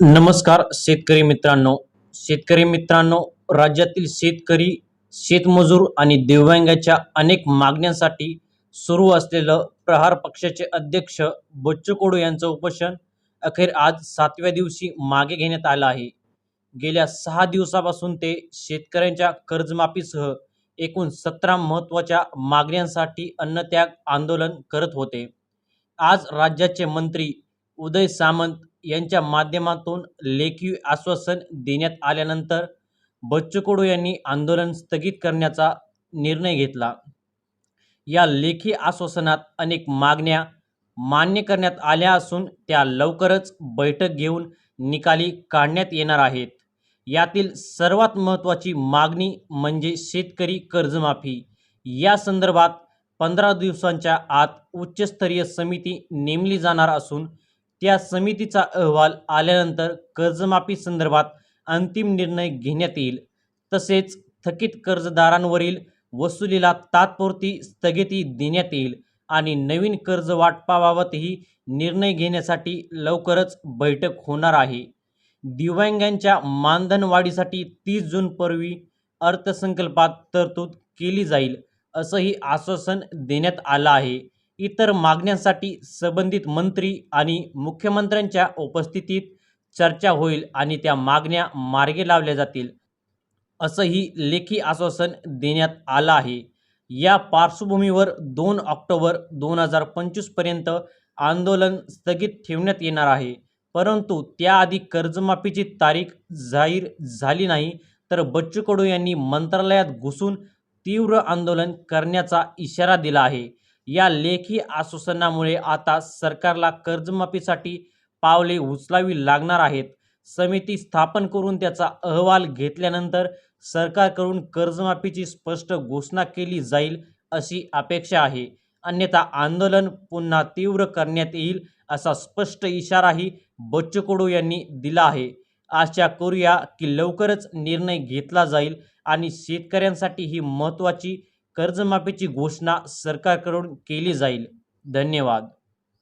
नमस्कार शेतकरी मित्रांनो. शेतकरी मित्रांनो राज्यातील शेतकरी शेतमजूर आणि दिव्यांगाच्या अनेक मागण्यांसाठी सुरू असलेलं प्रहार पक्षाचे अध्यक्ष बच्चू कडू यांचं उपोषण अखेर आज सातव्या दिवशी मागे घेण्यात आलं आहे. गेल्या सहा दिवसापासून ते शेतकऱ्यांच्या कर्जमाफीसह एकूण सतरा महत्त्वाच्या मागण्यांसाठी अन्नत्याग आंदोलन करत होते. आज राज्याचे मंत्री उदय सामंत यांच्या माध्यमातून लेखी आश्वासन देण्यात आल्यानंतर बच्चू कडू यांनी आंदोलन स्थगित करण्याचा निर्णय घेतला. या लेखी आश्वासनात अनेक मागण्या मान्य करण्यात आल्या असून त्या लवकरच बैठक घेऊन निकाली काढण्यात येणार आहेत. यातील सर्वात महत्त्वाची मागणी म्हणजे शेतकरी कर्जमाफी. या संदर्भात पंधरा दिवसांच्या आत उच्चस्तरीय समिती नेमली जाणार असून त्या समितीचा अहवाल आल्यानंतर कर्जमाफी संदर्भात अंतिम निर्णय घेण्यात येईल. तसेच थकीत कर्जदारांवरील वसुलीला तात्पुरती स्थगिती देण्यात येईल आणि नवीन कर्ज वाटपाबाबतही निर्णय घेण्यासाठी लवकरच बैठक होणार आहे. दिव्यांगांच्या मानधनवाढीसाठी तीस जूनपूर्वी अर्थसंकल्पात तरतूद केली जाईल असंही आश्वासन देण्यात आलं आहे. इतर मागण्यांसाठी संबंधित मंत्री आणि मुख्यमंत्र्यांच्या उपस्थितीत चर्चा होईल आणि त्या मागण्या मार्गे लावल्या जातील असंही लेखी आश्वासन देण्यात आलं आहे. या पार्श्वभूमीवर दोन ऑक्टोबर दोन हजार पंचवीसपर्यंत आंदोलन स्थगित ठेवण्यात येणार आहे. परंतु त्याआधी कर्जमाफीची तारीख जाहीर झाली नाही तर बच्चू कडू यांनी मंत्रालयात घुसून तीव्र आंदोलन करण्याचा इशारा दिला आहे. या लेखी आश्वासनामुळे आता सरकारला कर्जमाफीसाठी पावले उचलावी लागणार आहेत. समिती स्थापन करून त्याचा अहवाल घेतल्यानंतर सरकारकडून कर्जमाफीची स्पष्ट घोषणा केली जाईल अशी अपेक्षा आहे. अन्यथा आंदोलन पुन्हा तीव्र करण्यात येईल असा स्पष्ट इशाराही बच्चू कडू यांनी दिला आहे. आशा करूया की लवकरच निर्णय घेतला जाईल आणि शेतकऱ्यांसाठी ही महत्त्वाची कर्जमाफीची घोषणा सरकारकडून केली जाईल. धन्यवाद.